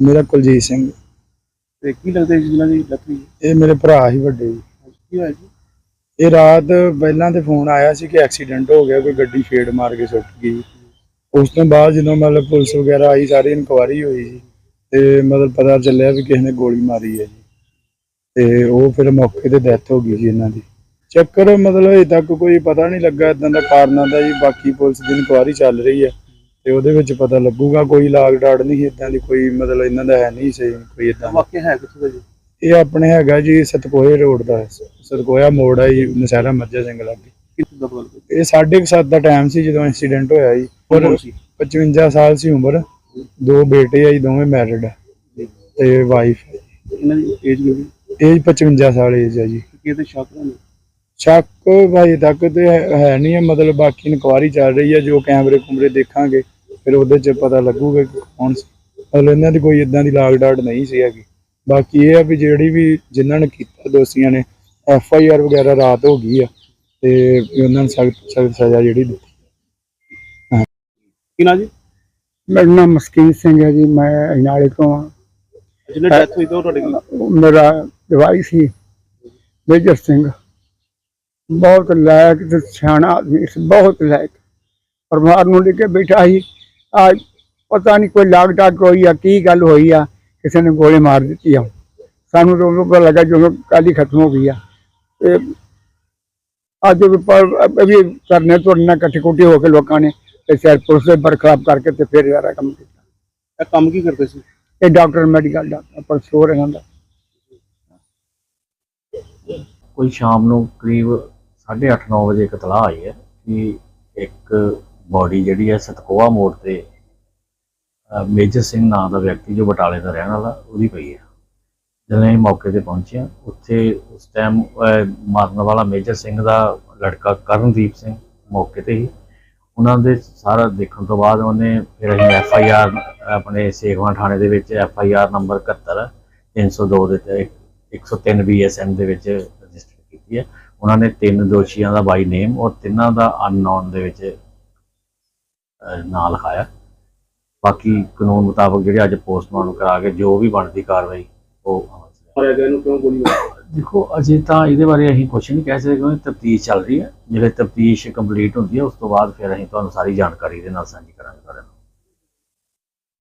ਮੇਰਾ ਕੁਲਜੀਤ ਸਿੰਘ। ਤੇ ਕੀ ਲੱਗਦਾ ਜੀ ਜਿਨ੍ਹਾਂ ਦੀ ਡੈਥ ਹੋਈ? ਹੈ? ਇਹ ਮੇਰੇ ਭਰਾ ਹੀ ਵੱਡੇ ਜੀ। ਕੀ ਹੋਇਆ ਜੀ? ਇਹ ਰਾਤ ਪਹਿਲਾਂ ਤੇ ਫੋਨ ਆਇਆ ਸੀ ਕਿ ਐਕਸੀਡੈਂਟ ਹੋ ਗਿਆ ਕੋਈ ਗੱਡੀ ਫੇੜ ਮਾਰ ਕੇ ਸੁੱਟ ਗਈ। ਉਸ ਤੋਂ ਬਾਅਦ ਜਦੋਂ ਮਤਲਬ ਪੁਲਿਸ ਵਗੈਰਾ ਆਈ ਸਾਰੀ ਇਨਕੁਆਰੀ ਹੋਈ ਜੀ। ਤੇ ਮਤਲਬ ਪਤਾ ਚੱਲਿਆ ਵੀ ਕਿਸੇ ਨੇ ਗੋਲੀ ਮਾਰੀ ਹੈ ਜੀ। ਤੇ ਉਹ ਫਿਰ ਮੌਕੇ ਤੇ ਡੈਥ ਹੋ ਗਈ ਜੀ ਇਹਨਾਂ ਦੀ। ਚੱਕਰ ਮਤਲਬ ਅਜੇ ਤੱਕ ਕੋਈ ਪਤਾ ਨਹੀਂ ਲੱਗਾ ਇਦਾਂ ਦਾ ਕਾਰਨਾਂ ਦਾ ਜੀ। ਬਾਕੀ ਪੁਲਿਸ ਦੀ ਇਨਕੁਆਰੀ ਚੱਲ ਰਹੀ ਹੈ। ਤੇ ਉਹਦੇ ਵਿੱਚ ਪਤਾ ਲੱਗੂਗਾ ਕੋਈ ਲਾਗ ਡਾੜ ਨਹੀਂ ਇਦਾਂ ਦੀ ਕੋਈ ਮਤਲਬ ਇਹਨਾਂ ਦਾ ਹੈ ਨਹੀਂ ਸਹੀ ਕੋਈ ਇਦਾਂ ਵਾਕਿਆ ਹੈ ਕਿੱਥੇ ਦਾ ਜੀ? ਇਹ ਆਪਣੇ ਹੈਗਾ ਜੀ ਸਤਕੋਏ ਰੋਡ ਦਾ ਸਤਕੋਇਆ ਮੋੜ ਆ ਜੀ ਨਸ਼ਹਿਰਾ ਮੱਝਾ ਸਿੰਘ ਲਾਗੇ। ਇਹ 7:30 ਦਾ ਟਾਈਮ ਸੀ ਜਦੋਂ ਐਕਸੀਡੈਂਟ ਹੋਇਆ ਜੀ। ਸੀ? 55 ਸਾਲ ਸੀ ਉਮਰ। ਦੋ ਬੇਟੇ ਆ ਜੀ ਦੋਵੇਂ ਮੈਰਿਡ ਤੇ ਵਾਈਫ ਇਹਨਾਂ ਦੀ ਏਜ ਕਿੰਨੀ ਏਜ 55 ਸਾਲ ਏਜ ਹੈ ਜੀ। ਸ਼ੱਕ ਨੇ ਸ਼ੱਕ ਭਾਈ ਤੱਕ ਤੇ ਹੈ ਨਹੀਂ ਮਤਲਬ ਬਾਕੀ ਇਨਕੁਆਰੀ ਚੱਲ ਰਹੀ ਹੈ ਜੋ ਕੈਮਰੇ ਕੁਮਰੇ ਦੇਖਾਂਗੇ। ਫਿਰ ਉਹਦੇ 'ਚ ਪਤਾ ਲੱਗੂਗਾ ਕਿ ਕੌਣ ਸੀ। ਮਤਲਬ ਇਹਨਾਂ ਦੀ ਕੋਈ ਇਦਾਂ ਦੀ ਲਾਗ ਡਾਟ ਨਹੀਂ ਸੀ ਹੈਗੀ। ਬਾਕੀ ਇਹ ਆ ਵੀ ਜਿਹੜੀ ਵੀ ਜਿਨ੍ਹਾਂ ਨੇ ਕੀਤਾ ਦੋਸ਼ੀਆਂ ਨੇ ਐਫ ਆਈ ਆਰ ਵਗੈਰਾ ਰਾਤ ਹੋ ਗਈ ਆ ਤੇ ਉਹਨਾਂ ਨੂੰ ਸਖਤ ਸਖਤ ਸਜ਼ਾ ਜਿਹੜੀ ਦਿੱਤੀ। ਕੀ ਨਾ ਜੀ? ਮੇਰਾ ਨਾਮ ਮਸਕੀਨ ਸਿੰਘ ਹੈ ਜੀ ਮੈਂ ਅਜਨਾਲੇ ਤੋਂ ਹਾਂ। ਜਿਹਨੇ ਡੈਥ ਹੋਈ ਤਾਂ ਉਹ ਤੁਹਾਡੇ ਕੋਲ? ਮੇਰਾ ਜਵਾਈ ਸੀ ਮੇਜਰ ਸਿੰਘ। ਬਹੁਤ ਲਾਇਕ ਤੇ ਸਿਆਣਾ ਆਦਮੀ ਸੀ ਬਹੁਤ ਲਾਇਕ। ਪਰਿਵਾਰ ਨੂੰ ਲੈ ਕੇ ਬੈਠਾ ਸੀ। ਅੱਜ ਪਤਾ ਨਹੀਂ ਕੋਈ ਲਾਗ ਡਾਕ ਹੋਈ ਆ ਕੀ ਗੱਲ ਹੋਈ ਆ ਕਿਸੇ ਨੇ ਗੋਲੀ ਮਾਰ ਦਿੱਤੀ ਆ। ਸਾਨੂੰ ਤਾਂ ਉਦੋਂ ਪਤਾ ਲੱਗਾ ਜਦੋਂ ਕਾਲੀ ਖਤਮ ਹੋ ਗਈ ਆ। ਤੇ ਅੱਜ ਵੀ ਕਰਨੇ ਤੁਰਨਾ ਇਕੱਠੇ ਕੁੱਠੇ ਹੋ ਕੇ ਲੋਕਾਂ ਨੇ ਤੇ ਸ਼ਾਇਦ ਪੁਲਿਸ ਦੇ ਬਰਖਲਾਫ ਕਰਕੇ ਤੇ ਫਿਰ ਯਾਰਾ ਕੰਮ ਕੀਤਾ। ਇਹ ਕੰਮ ਕੀ ਕਰਦੇ ਸੀ? ਇਹ ਡਾਕਟਰ ਮੈਡੀਕਲ ਡਾਕਟਰ ਪਰ ਸਟੋਰ ਇਹਨਾਂ ਦਾ। ਕੋਈ ਸ਼ਾਮ ਨੂੰ ਕਰੀਬ 8:30 9 ਵਜੇ ਇੱਕ ਇਤਲਾਹ ਆਈ ਹੈ ਕਿ ਇੱਕ ਬੋਡੀ ਜਿਹੜੀ ਹੈ ਸਤਕੋਆ ਮੋੜ ਤੇ ਮੇਜਰ ਸਿੰਘ ਨਾਂ ਦਾ ਵਿਅਕਤੀ ਜੋ ਬਟਾਲੇ ਦਾ ਰਹਿਣ ਵਾਲਾ ਉਹਦੀ ਪਈ ਹੈ ਜਦੋਂ ਅਸੀਂ ਮੌਕੇ ਤੇ ਪਹੁੰਚੇ ਹਾਂ, ਉੱਥੇ ਉਸ ਟਾਈਮ ਮਾਰਨ ਵਾਲਾ ਮੇਜਰ ਸਿੰਘ ਦਾ ਲੜਕਾ ਕਰਨਦੀਪ ਸਿੰਘ ਮੌਕੇ ਤੇ ਹੀ। ਉਹਨਾਂ ਦੇ ਸਾਰਾ ਦੇਖਣ ਤੋਂ ਬਾਅਦ ਉਹਨੇ ਫਿਰ ਅਸੀਂ ਐਫ ਆਈ ਆਰ ਆਪਣੇ ਸੇਖਵਾਂ ਥਾਣੇ ਦੇ ਵਿੱਚ ਐਫ ਆਈ ਆਰ ਨੰਬਰ 71 302 ਦੇ ਤੇ 103 ਬੀਐਸਐਮ ਦੇ ਵਿੱਚ ਰਜਿਸਟਰ ਕੀਤੀ ਹੈ ਉਹਨਾਂ ਨੇ ਤਿੰਨ ਦੋਸ਼ੀਆਂ ਦਾ ਬਾਈ ਨੇਮ ਔਰ ਤਿੰਨਾਂ ਦਾ ਅਨਨੋਨ ਦੇ ਵਿੱਚ ਨਾਂ ਲਿਖਾਇਆ। ਬਾਕੀ ਕਾਨੂੰਨ ਮੁਤਾਬਕ ਜਿਹੜੇ ਅੱਜ ਪੋਸਟਮਾਰਟਮ ਕਰਾ ਕੇ ਜੋ ਵੀ ਬਣਦੀ ਕਾਰਵਾਈ ਉਹ ਅਮਲ 'ਚ ਲਿਆਂਦੀ। ਮਾਰਿਆ ਗਿਆ ਇਹਨੂੰ ਕਿਉਂ ਗੋਲੀ ਮਾਰੀ? ਦੇਖੋ ਅਜੇ ਤਾਂ ਇਹਦੇ ਬਾਰੇ ਅਸੀਂ ਕੁਝ ਨਹੀਂ ਕਹਿ ਸਕਦੇ ਕਿਉਂਕਿ ਤਫਤੀਸ਼ ਚੱਲ ਰਹੀ ਹੈ। ਜਿਹੜੇ ਤਫਤੀਸ਼ ਕੰਪਲੀਟ ਹੁੰਦੀ ਹੈ ਉਸ ਤੋਂ ਬਾਅਦ ਫਿਰ ਅਸੀਂ ਤੁਹਾਨੂੰ ਸਾਰੀ ਜਾਣਕਾਰੀ ਦੇ ਨਾਲ ਸਾਂਝੀ ਕਰਾਂਗੇ ਤੁਹਾਡੇ ਨਾਲ।